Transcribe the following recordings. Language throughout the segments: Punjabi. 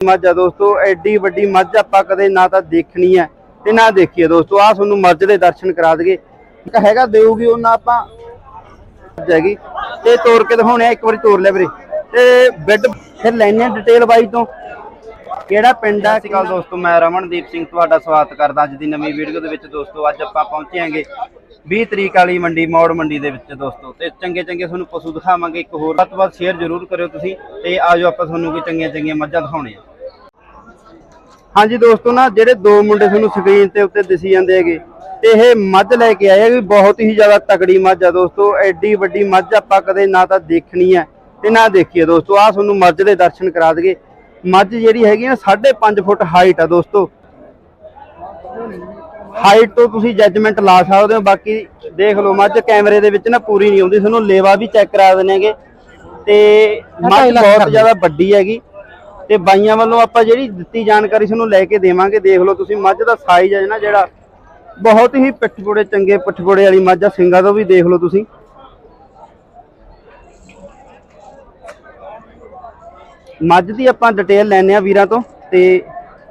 ਮੱਝ ਆ ਦੋਸਤੋ, ਐਡੀ ਵੱਡੀ ਮੱਝ ਆਪਾਂ ਕਦੇ ਨਾ ਤਾਂ ਦੇਖਣੀ ਹੈ ਤੇ ਨਾ ਦੇਖੀਏ ਦੋਸਤੋ। ਆ ਤੁਹਾਨੂੰ ਮੱਝ ਦੇ ਦਰਸ਼ਨ ਕਰਾ ਦਈਏ। ਹੈਗਾ ਦੇਊਗੀ, ਉਹਨਾਂ ਆਪਾਂ ਮੱਝ ਤੇ ਤੋੜ ਕੇ ਦਿਖਾਉਣੇ ਆ, ਇੱਕ ਵਾਰੀ ਤੋੜ ਲੈ ਵੀਰੇ। ਤੇ ਬੈੱਡ ਫਿਰ ਲੈਣੇ ਡਿਟੇਲ ਬਾਈ ਤੋਂ। ਕਿਹੜਾ ਪਿੰਡ ਆ? ਸਿਕਲ ਦੋਸਤੋ, ਮੈਂ ਰਮਨਦੀਪ ਸਿੰਘ, ਤੁਹਾਡਾ ਸਵਾਗਤ ਕਰਦਾ ਅੱਜ ਦੀ ਨਵੀਂ ਵੀਡੀਓ ਦੇ ਵਿੱਚ। ਦੋਸਤੋ, ਅੱਜ ਆਪਾਂ ਪਹੁੰਚੇ ਆਂਗੇ 20 ਤਰੀਕ ਵਾਲੀ ਮੰਡੀ, ਮੌੜ ਮੰਡੀ ਦੇ ਵਿੱਚ ਦੋਸਤੋ। ਤੇ ਚੰਗੇ ਚੰਗੇ ਤੁਹਾਨੂੰ ਪਸ਼ੂ ਦਿਖਾਵਾਂਗੇ, ਇੱਕ ਹੋਰ। ਵੱਧ ਤੋਂ ਵੱਧ ਸ਼ੇਅਰ ਜ਼ਰੂਰ ਕਰਿਓ ਤੁਸੀਂ ਤੇ ਆਜੋ ਆਪਾਂ ਤੁਹਾਨੂੰ ਕੋਈ ਚੰਗੀਆਂ ਚੰਗੀਆਂ ਮੱਝਾਂ ਦਿਖਾਉਣੇ ਆ। ਹਾਂਜੀ ਦੋਸਤੋ ਨਾ ਜਿਹੜੇ ਦੋ ਮੁੰਡੇ ਤੁਹਾਨੂੰ ਸਕਰੀਨ ਤੇ ਉੱਤੇ ਦਿਸੀ ਜਾਂਦੇ ਹੈਗੇ ਤੇ ਇਹ ਮੱਝ ਲੈ ਕੇ ਆਏ ਆ ਵੀ ਬਹੁਤ ਹੀ ਜ਼ਿਆਦਾ ਤਕੜੀ ਮੱਝ ਆ ਦੋਸਤੋ ਐਡੀ ਵੱਡੀ ਮੱਝ ਆਪਾਂ ਕਦੇ ਨਾ ਤਾਂ ਦੇਖਣੀ ਹੈ ਤੇ ਨਾ ਦੇਖੀਏ ਦੋਸਤੋ ਆ ਤੁਹਾਨੂੰ ਮੱਝ ਦੇ ਦਰਸ਼ਨ ਕਰਾ ਦਈਏ। ਮੱਝ ਜਿਹੜੀ ਹੈਗੀ ਨਾ 5.5 ਫੁੱਟ ਹਾਈਟ ਆ ਦੋਸਤੋ। ਹਾਈਟ ਤੋਂ ਤੁਸੀਂ ਜੱਜਮੈਂਟ ਲਾ ਸਕਦੇ ਹੋ ਬਾਕੀ ਦੇਖ ਲਓ ਮੱਝ ਕੈਮਰੇ ਦੇ ਵਿੱਚ ਨਾ ਪੂਰੀ ਨਹੀਂ ਆਉਂਦੀ ਤੁਹਾਨੂੰ ਲੇਵਾ ਵੀ ਚੈੱਕ ਕਰਾ ਦਿੰਦੇ ਹੈਗੇ। ਤੇ ਮੱਝ ਬਹੁਤ ਜ਼ਿਆਦਾ ਵੱਡੀ ਹੈਗੀ। ਤੇ ਬਾਈਆਂ ਵੱਲੋਂ ਆਪਾਂ ਜਿਹੜੀ ਦਿੱਤੀ ਜਾਣਕਾਰੀ ਤੁਹਾਨੂੰ ਲੈ ਕੇ ਦੇਵਾਂਗੇ ਦੇਖ ਲਓ ਤੁਸੀਂ ਮੱਝ ਦਾ ਸਾਈਜ਼ ਹੈ ਨਾ ਜਿਹੜਾ ਬਹੁਤ ਹੀ ਪਿੱਠਪੁੜੇ ਚੰਗੇ ਪਿੱਠਪੁੜੇ ਵਾਲੀ ਮੱਝ ਆ ਸਿੰਗਾਂ ਤੋਂ ਵੀ ਦੇਖ ਲਓ ਤੁਸੀਂ। ਮੱਝ ਦੀ ਆਪਾਂ ਡਿਟੇਲ ਲੈਣੇ ਆ ਵੀਰਾਂ ਤੋਂ ਤੇ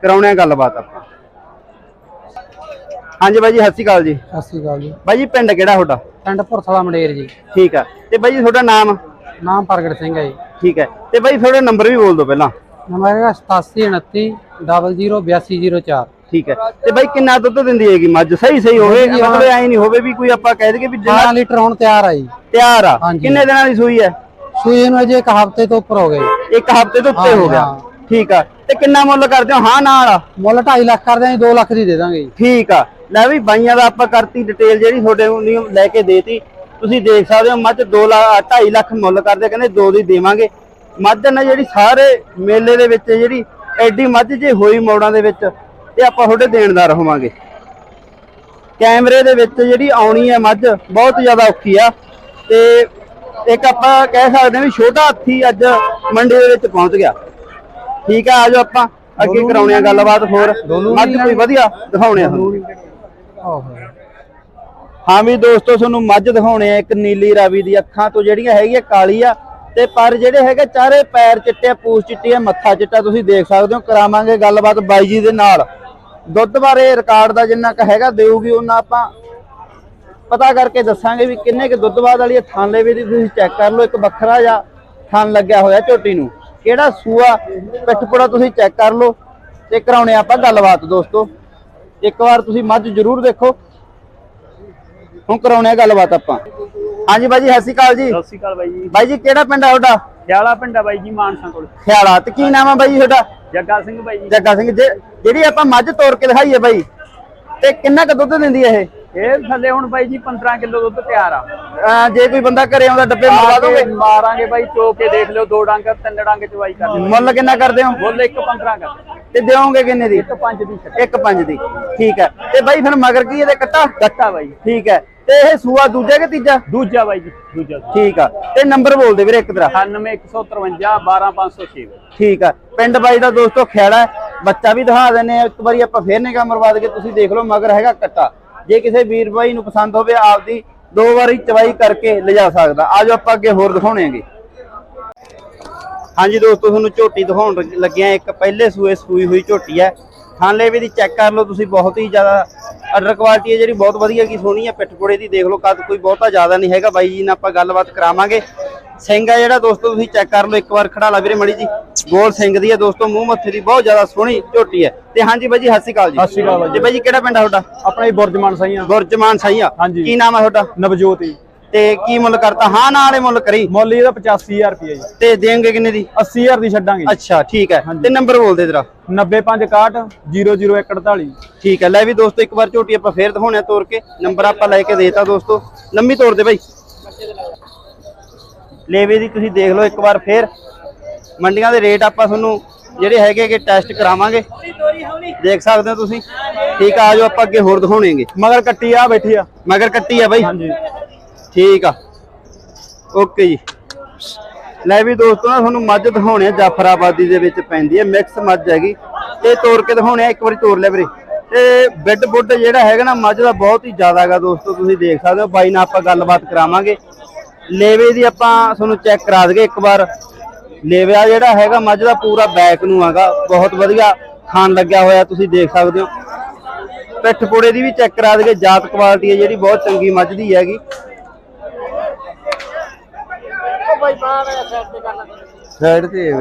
ਕਰਾਉਣੇ ਆ ਗੱਲਬਾਤ ਆਪਾਂ। ਹਾਂਜੀ ਬਾਈ ਜੀ ਸਤਿ ਸ਼੍ਰੀ ਅਕਾਲ ਜੀ। ਸਤਿ ਸ਼੍ਰੀ ਅਕਾਲ ਜੀ। ਬਾਈ ਜੀ ਪਿੰਡ ਕਿਹੜਾ ਤੁਹਾਡਾ? ਪਿੰਡ ਭੁਰਥਲਾ ਮੰਡੇਰ ਜੀ। ਠੀਕ ਆ। ਤੇ ਬਾਈ ਜੀ ਤੁਹਾਡਾ ਨਾਮ? ਨਾਮ ਪ੍ਰਗਟ ਸਿੰਘ ਹੈ ਜੀ। ਠੀਕ ਹੈ। ਤੇ ਬਾਈ ਤੁਹਾਡਾ ਨੰਬਰ ਵੀ ਬੋਲ ਦਿਓ ਪਹਿਲਾਂ। ਨੰਬਰ ਹੈਗਾ 8729 008204 ਠੀਕ ਹੈ। ਤੇ ਬਾਈ ਕਿੰਨਾ ਦੁੱਧ ਦਿੰਦੀ ਹੈਗੀ? ਮੱਝ ਸਹੀ ਸਹੀ ਹੋਵੇ ਮਤਲਬ ਐ ਨਹੀਂ ਹੋਵੇ ਵੀ ਕੋਈ ਆਪਾਂ ਕਹਿ ਦਈਏ ਵੀ ਜਿੰਨਾ 12 ਲੀਟਰ ਹੁਣ ਤਿਆਰ ਆ ਜੀ। ਤਿਆਰ ਆ। ਹਾਂਜੀ। ਕਿੰਨੇ ਦਿਨਾਂ ਦੀ ਸੂਈ ਹੈ? ਸੂਈ ਨੂੰ ਅਜੇ ਇੱਕ ਹਫ਼ਤੇ ਤੋਂ ਉੱਪਰ ਹੋ ਗਏ ਇੱਕ ਹਫ਼ਤੇ ਤੋਂ ਉੱਤੇ ਹਾਂ, ਹੋ ਗਿਆ। ਹਾਂ। ਠੀਕ ਆ। ਤੇ ਕਿੰਨਾ ਮੁੱਲ ਕਰਦੇ ਹੋ? ਹਾਂ ਨਾਲ ਮੁੱਲ 2.5 ਲੱਖ ਕਰਦੇ ਆਂ 2 ਲੱਖ ਦੀ ਦੇ ਦਾਂਗੇ ਜੀ। ਠੀਕ ਆ। ਲੈ ਵੀ ਬਾਈਆਂ ਦਾ ਆਪਾਂ ਕਰਤੀ ਡਿਟੇਲ ਜਿਹੜੀ ਤੁਹਾਡੇ ਨੂੰ ਲੈ ਕੇ ਦੇਤੀ। ਤੁਸੀਂ ਦੇਖ ਸਕਦੇ ਹੋ ਮੱਝ 2 ਲੱਖ 2.5 ਲੱਖ ਮੁੱਲ ਕਰਦੇ ਕਹਿੰਦੇ 2 ਦੀ ਦੇਵਾਂਗੇ। ਮੱਝ ਨਾ ਜਿਹੜੀ ਸਾਰੇ ਮੇਲੇ ਦੇ ਵਿੱਚ ਜਿਹੜੀ ਐਡੀ ਮੱਝ ਜੇ ਹੋਈ ਮੋੜਾਂ ਦੇ ਵਿੱਚ ਤੇ ਆਪਾਂ ਤੁਹਾਡੇ ਦੇਣਦਾਰ ਹੋਵਾਂਗੇ। ਕੈਮਰੇ ਦੇ ਵਿੱਚ ਜਿਹੜੀ ਆਉਣੀ ਹੈ ਮੱਝ ਬਹੁਤ ਜ਼ਿਆਦਾ ਔਖੀ ਆ। ਤੇ ਇੱਕ ਆਪਾਂ ਕਹਿ ਸਕਦੇ ਹਾਂ ਵੀ ਛੋਟਾ ਹਾਥੀ ਅੱਜ ਮੰਡੀ ਦੇ ਵਿੱਚ ਪਹੁੰਚ ਗਿਆ। ਠੀਕ ਆ ਆਜੋ ਆਪਾਂ ਅੱਗੇ ਕਰਾਉਣੇ ਆ ਗੱਲਬਾਤ ਹੋਰ। ਮੱਝ ਕੋਈ ਵਧੀਆ ਦਿਖਾਉਣੇ ਆ ਹਾਂ ਵੀ ਦੋਸਤੋ ਤੁਹਾਨੂੰ ਮੱਝ ਦਿਖਾਉਣੇ ਆ ਇੱਕ ਨੀਲੀ ਰਾਵੀ ਦੀ ਅੱਖਾਂ ਤੋਂ ਜਿਹੜੀਆਂ ਹੈਗੀਆਂ ਕਾਲੀ ਆ ਤੇ ਪਰ ਜਿਹੜੇ ਹੈਗੇ ਚਾਰੇ ਪੈਰ ਚਿੱਟੇ ਪੂਛ ਚਿੱਟੀ ਆ, ਮੱਥਾ ਚਿੱਟਾ ਤੁਸੀਂ ਦੇਖ ਸਕਦੇ ਹੋ, ਕਰਾਵਾਂਗੇ ਗੱਲਬਾਤ ਬਾਈ ਜੀ ਦੇ ਨਾਲ। ਦੁੱਧ ਬਾਰੇ ਰਿਕਾਰਡ ਦਾ ਜਿੰਨਾ ਕ ਹੈਗਾ ਦੇਊਗੀ, ਉਹਨਾਂ ਆਪਾਂ ਪਤਾ ਕਰਕੇ ਦੱਸਾਂਗੇ ਵੀ ਕਿੰਨੇ ਕੁ ਦੁੱਧ ਬਾਦ ਵਾਲੀ ਆ। ਥਣ ਤੁਸੀਂ ਚੈੱਕ ਕਰ ਲਓ, ਇੱਕ ਵੱਖਰਾ ਜਿਹਾ ਥਣ ਲੱਗਿਆ ਹੋਇਆ ਝੋਟੀ ਨੂੰ। ਕਿਹੜਾ ਸੂਆ ਪਿੱਠਪੁੜਾ ਤੁਸੀਂ ਚੈੱਕ ਕਰ ਲਓ ਤੇ ਕਰਾਉਣੇ ਆਪਾਂ ਗੱਲਬਾਤ ਦੋਸਤੋ। ਇੱਕ ਵਾਰ ਤੁਸੀਂ ਮੱਝ ਜ਼ਰੂਰ ਦੇਖੋ। ਹੁਣ ਕਰਾਉਣੇ ਆ ਗੱਲਬਾਤ ਆਪਾਂ। ਹਾਂਜੀ ਬਾਈ ਜੀ ਸਤਿ ਸ਼੍ਰੀ ਅਕਾਲ ਜੀ। ਸਤਿ ਸ਼੍ਰੀ ਅਕਾਲ ਬਾਈ ਜੀ। ਬਾਈ ਜੀ ਕਿਹੜਾ ਪਿੰਡ ਆ ਤੁਹਾਡਾ? ਖਿਆਲਾ ਪਿੰਡ ਆ ਬਾਈ ਜੀ ਮਾਨਸਾ ਕੋਲ। ਖਿਆਲਾ ਤੇ ਕੀ ਨਾਮ ਆ ਬਾਈ ਜੀ ਤੁਹਾਡਾ? ਜੱਗਾ ਸਿੰਘ ਬਾਈ ਜੀ। ਜੱਗਾ ਸਿੰਘ ਜਿਹੜੀ ਆਪਾਂ ਮੱਝ ਤੋੜ ਕੇ ਦਿਖਾਈ ਹੈ ਬਾਈ ਤੇ ਕਿੰਨਾ ਕੁ ਦੁੱਧ ਦਿੰਦੀ ਹੈ ਇਹ? ਇਹ ਥੱਲੇ ਹੁਣ ਬਾਈ ਜੀ 15 ਕਿਲੋ ਦੁੱਧ ਤਿਆਰ ਆ। ਜੇ ਕੋਈ ਬੰਦਾ ਘਰੇ ਆਉਂਦਾ ਡੱਬੇ ਮੰਗਵਾ ਆ ਦੋਗੇ? ਮਾਰਾਂਗੇ ਬਾਈ ਚੋ ਕੇ ਦੇਖ ਲਿਓ ਦੋ ਡੰਗ ਤਿੰਨ ਡੰਗ ਚਵਾਈ ਕਰ ਲਿਓ ਮੁੱਲ ਕਿੰਨਾ ਕਰਦੇ ਹੋ? ਬੋਲੇ ਇੱਕ 15 ਕਰ ਤੇ ਦਿਓਗੇ ਕਿੰਨੇ ਦੀ? ਇੱਕ ਪੰਜ ਦੀ। ਛੱਡ ਇੱਕ ਪੰਜ ਦੀ ਠੀਕ ਹੈ। ਤੇ ਬਾਈ ਫਿਰ ਮਗਰ ਕੀ ਇਹਦੇ ਕੱਟਾ? ਕੱਟਾ ਬਾਈ। ਠੀਕ ਹੈ। ਤੇ ਇਹ ਸੂਆ ਦੂਜਾ ਕਿ ਤੀਜਾ? ਦੂਜਾ ਬਾਈ ਜੀ ਦੂਜਾ ਠੀਕ ਆ। ਤੇ ਨੰਬਰ ਬੋਲ ਦੇ ਵੀਰੇ ਇੱਕ ਤੇਰਾ 98153 12506 ਠੀਕ ਆ। ਪਿੰਡ ਬਾਈ ਦਾ ਦੋਸਤੋ ਖੇੜਾ ਹੈ ਬੱਚਾ ਵੀ ਦਿਖਾ ਦਿੰਨੇ ਆ। ਇੱਕ ਵਾਰੀ ਆਪਾਂ ਫੇਰ ਨਿਗਾਹ ਮਰਵਾ ਕੇ ਤੁਸੀਂ ਦੇਖ ਲਓ ਮਗਰ ਹੈਗਾ ਕੱਟਾ। ਜੇ ਕਿਸੇ ਵੀਰ ਬਾਈ ਨੂੰ ਪਸੰਦ ਹੋਵੇ ਆਪਦੀ ਦੋ ਵਾਰੀ ਚਵਾਈ ਕਰਕੇ ਲਿਜਾ ਸਕਦਾ। ਆਜੋ ਆਪਾਂ ਅੱਗੇ ਹੋਰ ਦਿਖਾਉਣੇ ਆਂਗੇ ਹਾਂਜੀ ਦੋਸਤੋ ਤੁਹਾਨੂੰ ਝੋਟੀ ਦਿਖਾਉਣ ਲੱਗ- ਲੱਗੇ ਆ ਇੱਕ ਪਹਿਲੇ ਸੂਏ ਸੂਈ ਹੋਈ ਝੋਟੀ ਹੈ ਥਾਂਲੇ ਵੀ ਦੀ ਚੈੱਕ ਕਰ ਲਓ ਤੁਸੀਂ ਬਹੁਤ ਹੀ ਜ਼ਿਆਦਾ ਅਡਰ ਕੁਆਲਿਟੀ ਹੈ ਜਿਹੜੀ ਬਹੁਤ ਵਧੀਆ ਕੀ ਸੋਹਣੀ ਹੈ ਪਿੱਠਪੁੜੇ ਦੀ ਦੇਖ ਲਓ ਕੱਦ ਕੋਈ ਬਹੁਤਾ ਜ਼ਿਆਦਾ ਨਹੀਂ ਹੈਗਾ। ਬਾਈ ਜੀ ਨਾਲ ਆਪਾਂ ਗੱਲਬਾਤ ਕਰਾਵਾਂਗੇ। ਸਿੰਘ ਆ ਜਿਹੜਾ ਦੋਸਤੋ ਤੁਸੀਂ ਚੈੱਕ ਕਰ ਲਓ ਇੱਕ ਵਾਰ ਖੜਾ ਲਾ ਵੀਰੇ ਮੜੀ ਜੀ। ਗੋਲ ਸਿੰਘ ਦੀ ਹੈ ਦੋਸਤੋ ਮੂੰਹ ਮੱਥੇ ਦੀ ਬਹੁਤ ਜ਼ਿਆਦਾ ਸੋਹਣੀ ਝੋਟੀ ਹੈ। ਤੇ ਹਾਂਜੀ ਬਾਈ ਜੀ ਸਤਿ ਸ਼੍ਰੀ ਅਕਾਲ ਜੀ। ਸਤਿ ਸ਼੍ਰੀ ਅਕਾਲ ਜੀ। ਬਾਈ ਜੀ ਕਿਹੜਾ ਪਿੰਡ ਆ ਤੁਹਾਡਾ? ਆਪਣਾ ਹੀ ਬੁਰਜਮਾਨ ਸਾਈਆਂ। ਗੁਰਜਮਾਨ ਸਾਈਆ। ਕੀ ਨਾਮ ਹੈ ਤੁਹਾਡਾ? ਨਵਜੋਤ ਜੀ। ਤੇ ਕੀ ਮੁੱਲ ਕਰਤਾ? ਹਾਂ ਨਾਲ ਵਾਲੇ ਮੁੱਲ ਕਰੀ। ਮੁੱਲ ਇਹਦਾ 85000 ਰੁਪਏ ਜੀ। ਤੇ ਦੇਣਗੇ ਕਿੰਨੇ ਦੀ? 80000 ਦੀ ਛੱਡਾਂਗੇ ਅੱਛਾ ਠੀਕ ਹੈ। ਤੇ ਨੰਬਰ ਬੋਲ ਦੇ ਤੇਰਾ 9561 00148 ਠੀਕ ਹੈ ਲੈ ਵੀ ਦੋਸਤੋ ਇੱਕ ਵਾਰ ਝੋਟੀ ਆਪਾਂ ਫੇਰ ਦਿਖਾਉਣੇ ਤੋੜ ਕੇ। ਨੰਬਰ ਆਪਾਂ ਲੈ ਕੇ ਦੇਤਾ ਦੋਸਤੋ। ਲੰਮੀ ਤੋੜ ਦੇ ਬਾਈ। ਲੇਵੇ ਦੀ ਤੁਸੀਂ ਦੇਖ ਲਓ ਇੱਕ ਵਾਰ ਫੇਰ। ਮੰਡੀਆਂ ਦੇ ਰੇਟ ਆਪਾਂ ਤੁਹਾਨੂੰ ਜਿਹੜੇ ਹੈਗੇ ਕਿ ਟੈਸਟ ਕਰਾਵਾਂਗੇ। ਦੇਖ ਸਕਦੇ ਹੋ ਤੁਸੀਂ। ਠੀਕ ਆ ਆਜੋ ਆਪਾਂ ਅੱਗੇ ਹੋਰ ਦਿਖਾਉਣੇਗੇ ਮਗਰ ਕੱਟੀ ਆ ਬੈਠੀ ਆ। ਮਗਰ ਕੱਟੀ ਆ ਬਾਈ। ਹਾਂਜੀ। ਠੀਕ ਆ। ਓਕੇ ਜੀ। ਲੈ ਵੀ ਦੋਸਤੋ ਨਾ ਤੁਹਾਨੂੰ ਮੱਝ ਦਿਖਾਉਣੇ ਆ, ਜਾਫਰਾਬਾਦੀ ਦੇ ਵਿੱਚ ਪੈਂਦੀ ਹੈ ਮਿਕਸ ਮੱਝ ਹੈਗੀ। ਤੇ ਤੋੜ ਕੇ ਦਿਖਾਉਣੇ ਆ, ਇੱਕ ਵਾਰੀ ਤੋੜ ਲੈ ਵੀਰੇ। ਤੇ ਬੈੱਡ ਬੁੱਡ ਜਿਹੜਾ ਹੈਗਾ ਨਾ, ਮੱਝ ਦਾ ਬਹੁਤ ਹੀ ਜ਼ਿਆਦਾ ਹੈਗਾ ਦੋਸਤੋ, ਤੁਸੀਂ ਦੇਖ ਸਕਦੇ ਹੋ। ਬਾਈ ਨਾਲ ਆਪਾਂ ਗੱਲਬਾਤ ਕਰਾਵਾਂਗੇ। ਲੇਵੇ ਦੀ ਆਪਾਂ ਤੁਹਾਨੂੰ ਚੈੱਕ ਕਰਾ ਦਈਏ ਇੱਕ ਵਾਰ। ਲੇਵਾ ਜਿਹੜਾ ਹੈਗਾ, ਮੱਝ ਦਾ ਪੂਰਾ ਬੈਕ ਨੂੰ ਹੈਗਾ। ਬਹੁਤ ਵਧੀਆ ਖਾਣ ਲੱਗਿਆ ਹੋਇਆ, ਤੁਸੀਂ ਦੇਖ ਸਕਦੇ ਹੋ। ਪਿੱਠ ਪੋੜੇ ਦੀ ਵੀ ਚੈੱਕ ਕਰਾ ਦਈਏ, ਜਾਤ ਕੁਆਲਿਟੀ ਹੈ ਜਿਹੜੀ, ਬਹੁਤ ਚੰਗੀ ਮੱਝ ਦੀ ਹੈਗੀ। ਸਾਈਡ ਤੇ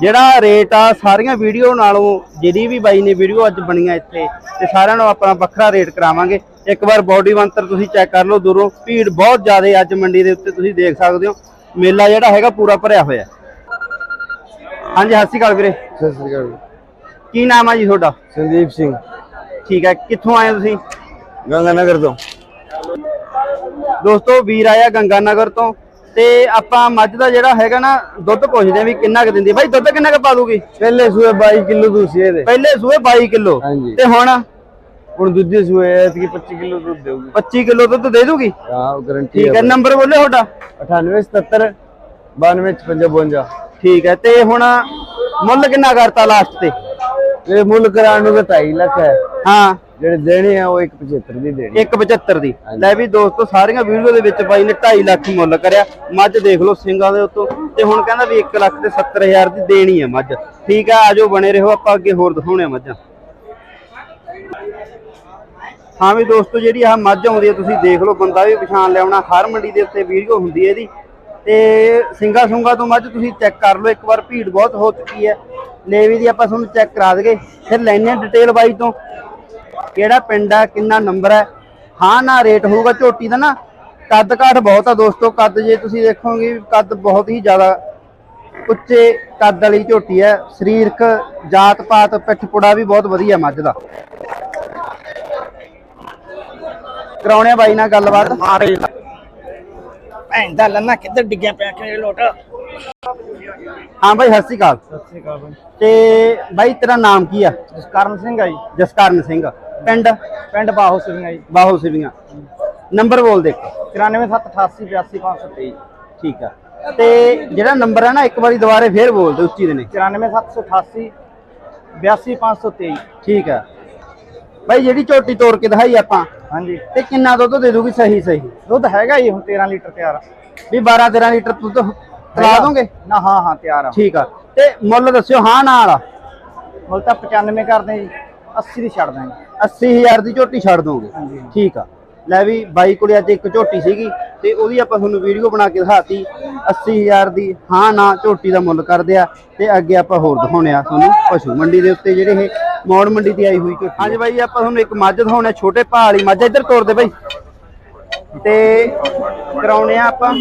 ਜਿਹੜਾ ਰੇਟ ਆ ਸਾਰੀਆਂ ਵੀਡੀਓ ਨਾਲੋਂ ਜਿਹੜੀ ਵੀ ਬਾਈ ਨੇ ਵੀਡੀਓ ਅੱਜ ਬਣੀਆਂ ਇੱਥੇ ਤੇ ਸਾਰਿਆਂ ਨੂੰ ਆਪਾਂ ਵੱਖਰਾ ਰੇਟ ਕਰਾਵਾਂਗੇ। ਇੱਕ ਵਾਰ ਬੋਡੀ ਮੰਤਰ ਤੁਸੀਂ ਚੈੱਕ ਕਰ ਲਓ ਦੂਰੋਂ। ਭੀੜ ਬਹੁਤ ਜ਼ਿਆਦਾ ਅੱਜ ਮੰਡੀ ਦੇ ਉੱਤੇ ਤੁਸੀਂ ਦੇਖ ਸਕਦੇ ਹੋ। ਮੇਲਾ ਜਿਹੜਾ ਹੈਗਾ ਪੂਰਾ ਭਰਿਆ ਹੋਇਆ। ਹਾਂਜੀ ਸਤਿ ਸ਼੍ਰੀ ਅਕਾਲ ਵੀਰੇ। ਸਤਿ ਸ੍ਰੀ ਅਕਾਲ। ਕੀ ਨਾਮ ਆ ਜੀ ਤੁਹਾਡਾ? ਸੰਦੀਪ ਸਿੰਘ। ਠੀਕ ਹੈ ਕਿੱਥੋਂ ਆਏ ਹੋ ਤੁਸੀਂ? ਗੰਗਾ ਨਗਰ ਤੋਂ। ਦੋਸਤੋ ਵੀਰ ਆਇਆ ਗੰਗਾ ਨਗਰ ਤੋਂ। ਤੇ ਆਪਾਂ ਮੱਝ ਦਾ ਜਿਹੜਾ ਹੈਗਾ ਨਾ ਦੁੱਧ ਪੁੱਛਦੇ ਆ ਵੀ ਕਿੰਨਾ ਕੁ ਦਿੰਦੀ ਆ। ਬਾਈ ਦੁੱਧ ਕਿੰਨਾ ਕੁ ਪਾ ਦੂਗੀ? ਪਹਿਲੇ ਸੂਏ 22 ਕਿਲੋ ਦੂਸੀ ਇਹਦੇ। ਪਹਿਲੇ ਸੂਏ 22 ਕਿਲੋ। ਹਾਂਜੀ। ਤੇ ਹੁਣ? ਹੁਣ ਦੂਜੇ ਸੂਏ ਐਤਕੀ 25 ਕਿਲੋ ਦੁੱਧ ਦੇਊਗੀ। 25 ਕਿਲੋ ਦੁੱਧ ਦੇ ਦੂਗੀ? ਹਾਂ ਗਾਰੰਟੀ ਠੀਕ ਹੈ ਨੰਬਰ ਬੋਲੇ ਤੁਹਾਡਾ। 98 77 92 55 ਠੀਕ ਹੈ ਤੇ ਹੁਣ ਮੁੱਲ ਕਿੰਨਾ ਕਰਤਾ ਲਾਸਟ ਤੇ? ਇਹ ਮੁੱਲ ਕਰਾਉਣ ਨੂੰ ਤਾਂ 2.5 ਲੱਖ ਹੈ। ਹਾਂ। ਜਿਹੜੇ ਦੇਣੇ ਆ ਉਹ 175 ਦੀ ਦੇਣੀ 175 ਦੀ। ਲੈ ਵੀ ਦੋਸਤੋ, ਸਾਰੀਆਂ ਵੀਡੀਓ ਦੇ ਵਿੱਚ ਬਾਈ ਨੇ 2.5 ਲੱਖ ਮੁੱਲ ਕਰਿਆ। ਮੱਝ ਦੇਖ ਲਓ ਸਿੰਘਾਂ ਦੇ ਉੱਤੋਂ। ਤੇ ਹੁਣ ਕਹਿੰਦਾ ਵੀ 1 ਲੱਖ ਤੇ 70000 ਦੀ ਦੇਣੀ ਹੈ ਮੱਝ। ਠੀਕ ਹੈ ਆਜੋ ਬਣੇ ਰਹੋ। ਆਪਾਂ ਅੱਗੇ ਹੋਰ ਦਿਖਾਉਣੇ ਆ ਮੱਝਾਂ। ਹਾਂ ਵੀ ਦੋਸਤੋ, ਜਿਹੜੀ ਆਹ ਮੱਝ ਆਉਂਦੀ ਹੈ ਤੁਸੀਂ ਦੇਖ ਲਓ, ਬੰਦਾ ਵੀ ਪਛਾਣ ਲਿਆਉਣਾ ਹਰ ਮੰਡੀ ਦੇ ਉੱਤੇ ਵੀਡੀਓ ਹੁੰਦੀ ਹੈ ਇਹਦੀ। ਤੇ ਸਿੰਗਾ ਸੁੰਗਾ ਤੋਂ ਮੱਝ ਤੁਸੀਂ ਚੈੱਕ ਕਰ ਲਓ, ਇੱਕ ਵਾਰ ਭੀੜ ਬਹੁਤ ਹੋ ਚੁੱਕੀ ਹੈ ਲੇਵੀ ਦੀ ਆਪਾਂ ਤੁਹਾਨੂੰ ਚੈੱਕ ਕਰਾ ਦਗੇ ਫਿਰ ਲੈਣੇ ਡਿਟੇਲ ਬਾਈ ਤੋਂ। ਕਿਹੜਾ ਪਿੰਡ ਹੈ ਕਿੰਨਾ ਨੰਬਰ ਹੈ ਹਾਂ ਨਾ ਰੇਟ ਹੋਊਗਾ ਝੋਟੀ ਦਾ ਨਾ ਕੱਦ ਕਾਠ ਬਹੁਤ ਆ ਦੋਸਤੋ ਕੱਦ ਜੇ ਤੁਸੀਂ ਦੇਖੋਗੇ ਕੱਦ ਬਹੁਤ ਹੀ ਜ਼ਿਆਦਾ ਉੱਚੇ ਕੱਦ ਵਾਲੀ ਝੋਟੀ ਹੈ ਸਰੀਰਕ ਜਾਤ ਪਾਤ ਪਿੱਠ ਪੁੜਾ ਵੀ ਬਹੁਤ ਵਧੀਆ ਮੱਝ ਦਾ। ਕਰਾਉਣੇ ਬਾਈ ਨਾਲ ਗੱਲਬਾਤ। ਭੈਣ ਦਾ ਲੰਨਾ ਕਿੱਧਰ ਡਿੱਗਿਆ ਪਿਆ ਕਿ ਲੋਟ? ਹਾਂ ਬਾਈ ਸਤਿ ਸ਼੍ਰੀ ਅਕਾਲ। ਸਤਿ ਸ੍ਰੀ ਅਕਾਲ ਤੇ ਬਾਈ ਤੇਰਾ ਨਾਮ ਕੀ ਆ? ਕਰਨ ਸਿੰਘ ਆ ਜੀ। ਜਸਕਰਨ ਸਿੰਘ। ਪਿੰਡ? ਪਿੰਡ ਬਾਹੋ ਸਿੰਘ ਆ ਜੀ। ਬਾਹੋ ਸਿਵੀਆਂ। ਨੰਬਰ ਬੋਲ ਦੇ। 94788 ਠੀਕ ਆ। ਤੇ ਜਿਹੜਾ ਨੰਬਰ ਹੈ ਨਾ ਇੱਕ ਵਾਰੀ ਦੁਬਾਰੇ ਫੇਰ ਬੋਲ ਦੇ ਉੱਚੀ ਦੇ ਨੇ। 94788 82523 ਠੀਕ ਆ। ਬਾਈ ਜਿਹੜੀ ਝੋਟੀ ਤੋੜ ਕੇ ਦਿਖਾਈ ਆਪਾਂ ਹਾਂਜੀ। ਤੇ ਕਿੰਨਾ ਦੁੱਧ ਦੇ ਦੂਗੀ ਸਹੀ ਸਹੀ? ਦੁੱਧ ਹੈਗਾ ਜੀ ਹੁਣ 13 ਲੀਟਰ ਤਿਆਰ ਵੀ 12 13 ਲੀਟਰ ਦੁੱਧ ਤਲਾ ਦੋਗੇ? ਨਾ ਹਾਂ ਹਾਂ ਤਿਆਰ ਆ। ਠੀਕ ਆ। ਤੇ ਮੁੱਲ ਦੱਸਿਓ ਹਾਂ ਨਾਲ ਮੁੱਲ ਤਾਂ 95 ਕਰਦੇ ਜੀ 80 ਦੀ ਛੱਡ ਦਾਂਗੇ 80000 ਦੀ ਝੋਟੀ ਛੱਡ ਦੋਗੇ। ਠੀਕ ਆ। ਲੈ ਵੀ ਬਾਈ ਕੋਲੇ ਅੱਜ ਇੱਕ ਝੋਟੀ ਸੀਗੀ ਤੇ ਉਹਦੀ ਆਪਾਂ ਤੁਹਾਨੂੰ ਵੀਡੀਓ ਬਣਾ ਕੇ ਦਿਖਾਤੀ। 80000 ਦੀ ਹਾਂ ਨਾ ਝੋਟੀ ਦਾ ਮੁੱਲ ਕਰਦੇ ਆ ਤੇ ਅੱਗੇ ਆਪਾਂ ਹੋਰ ਦਿਖਾਉਣੇ ਆ ਤੁਹਾਨੂੰ ਪਸ਼ੂ ਮੰਡੀ ਦੇ ਉੱਤੇ ਜਿਹੜੇ ਇਹ ਮੌੜ ਮੰਡੀ ਦੀ ਆਈ ਹੋਈ ਝੋਟੀ। ਹਾਂਜੀ ਬਾਈ ਆਪਾਂ ਤੁਹਾਨੂੰ ਇੱਕ ਮੱਝ ਦਿਖਾਉਣੇ ਆ, ਛੋਟੇ ਭਾਅ ਵਾਲੀ ਮੱਝ। ਇੱਧਰ ਤੋਰ ਦੇ ਬਾਈ। ਤੇ ਕਰਾਉਣੇ ਆ ਆਪਾਂ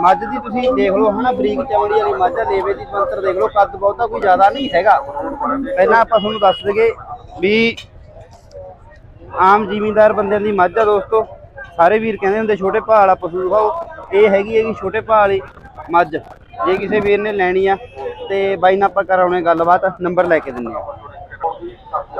ਮੱਝ ਦੀ ਤੁਸੀਂ ਦੇਖ ਲਓ ਹਨਾ ਬਰੀਕ ਚਮੜੀ ਵਾਲੀ ਮੱਝ ਆ ਲੇਵੇ ਦੀ ਮੰਤਰ ਦੇਖ ਲਓ ਕੱਦ ਬਹੁਤਾ ਕੋਈ ਜ਼ਿਆਦਾ ਨਹੀਂ ਹੈਗਾ। ਪਹਿਲਾਂ ਆਪਾਂ ਤੁਹਾਨੂੰ ਦੱਸ ਦਈਏ ਵੀ ਆਮ ਜ਼ਿਮੀਂਦਾਰ ਬੰਦਿਆਂ ਦੀ ਮੱਝ ਆ ਦੋਸਤੋ। ਸਾਰੇ ਵੀਰ ਕਹਿੰਦੇ ਹੁੰਦੇ ਛੋਟੇ ਭਾਅ ਵਾਲਾ ਪਸ਼ੂ ਦਿਖਾਓ। ਇਹ ਹੈਗੀ ਹੈਗੀ ਛੋਟੇ ਭਾਅ ਵਾਲੀ ਮੱਝ। ਜੇ ਕਿਸੇ ਵੀਰ ਨੇ ਲੈਣੀ ਆ ਤੇ ਬਾਈ ਨਾਲ ਆਪਾਂ ਕਰਾਉਣੇ ਗੱਲਬਾਤ ਨੰਬਰ ਲੈ ਕੇ ਦਿੰਨੇ ਆ।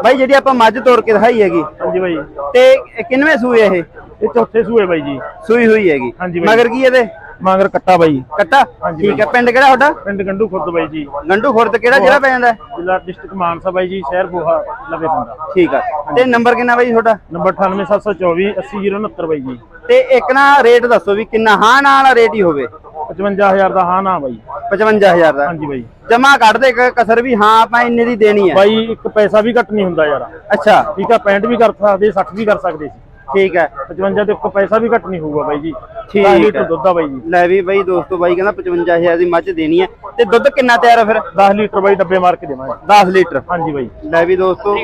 ਬਾਈ ਜਿਹੜੀ ਆਪਾਂ ਮੱਝ ਤੋੜ ਕੇ ਦਿਖਾਈ ਹੈਗੀ ਹਾਂਜੀ ਬਾਈ। ਤੇ ਕਿੰਨਵੇਂ ਸੂਏ ਇਹ? ਇਹ ਚੌਥੇ ਸੂਏ ਬਾਈ ਜੀ। ਸੂਈ ਹੋਈ ਹੈਗੀ। ਮਗਰ ਕੀ ਇਹਦੇ? ਮਾਂਗਰ ਕੱਟਾ ਬਾਈ। ਕੱਟਾ? ਠੀਕ ਹੈ ਪਿੰਡ ਕਿਹੜਾ ਤੁਹਾਡਾ? ਪਿੰਡ ਗੰਡੂ ਖੁਰਦ ਬਾਈ ਜੀ। ਗੰਡੂ ਖੁਰਦ ਕਿਹੜਾ ਜਿਹੜਾ ਪੈ ਜਾਂਦਾ ਹੈ? ਜ਼ਿਲ੍ਹਾ ਡਿਸਟ੍ਰਿਕਟ ਮਾਨਸਾ ਬਾਈ ਜੀ ਸ਼ਹਿਰ ਬੋਹਾ ਲਵੇ ਪੈਂਦਾ ਠੀਕ ਆ। ਤੇ ਨੰਬਰ ਕਿੰਨਾ ਬਾਈ ਤੁਹਾਡਾ? ਨੰਬਰ 98724 80069 ਬਾਈ ਜੀ। ਤੇ ਇੱਕ ਨਾ ਰੇਟ ਦੱਸੋ ਵੀ ਕਿੰਨਾ ਹਾਂ ਨਾ ਵਾਲਾ ਰੇਟ ਹੀ ਹੋਵੇ। 55000 ਦਾ ਹਾਂ ਨਾ ਬਾਈ। 55000 ਦਾ। ਹਾਂਜੀ ਬਾਈ। ਜਮਾ ਕੱਢ ਦੇ ਕਸਰ ਵੀ ਹਾਂ ਆਪਾਂ ਇੰਨੇ ਦੀ ਦੇਣੀ ਹੈ। ਬਾਈ ਇੱਕ ਪੈਸਾ ਵੀ ਘੱਟ ਨਹੀਂ ਹੁੰਦਾ ਯਾਰ। ਅੱਛਾ। ਠੀਕ ਆ 65 ਵੀ ਕਰ ਸਕਦੇ 60 ਵੀ ਕਰ ਸਕਦੇ ਸੀ। ਠੀਕ ਹੈ। 55 ਤੇ ਇੱਕ ਪੈਸਾ ਵੀ ਘੱਟ ਨਹੀਂ ਹੋਊਗਾ ਬਾਈ ਜੀ। ਠੀਕ 10 ਹੈ। ਲੀਟਰ ਦੁੱਧ ਆ ਬਾਈ। ਜੀ ਲੈ ਵੀ ਬਾਈ ਦੋਸਤੋ ਬਾਈ ਕਹਿੰਦਾ 55000 ਦੀ ਮੱਝ ਦੇਣੀ ਹੈ। ਤੇ ਦੁੱਧ ਕਿੰਨਾ ਤਿਆਰ ਫਿਰ? 10 ਲੀਟਰ ਬਾਈ ਡੱਬੇ ਮਾਰ ਕੇ ਦੇਵਾਂਗੇ। 10 ਲੀਟਰ? ਹਾਂਜੀ ਬਾਈ। ਲੈ ਵੀ ਦੋਸਤੋ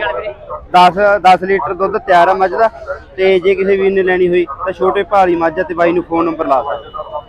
10 10 ਲੀਟਰ ਦੁੱਧ ਤਿਆਰ ਹੈ ਮੱਝ ਦਾ। ਤੇ ਜੇ ਕਿਸੇ ਵੀਰ ਨੇ ਲੈਣੀ ਹੋਈ ਤਾਂ ਛੋਟੇ ਭਾਰੀ ਮੱਝ ਆ ਤੇ ਬਾਈ ਨੂੰ ਫੋਨ ਨੰਬਰ ਲਾ ਸਕਦਾ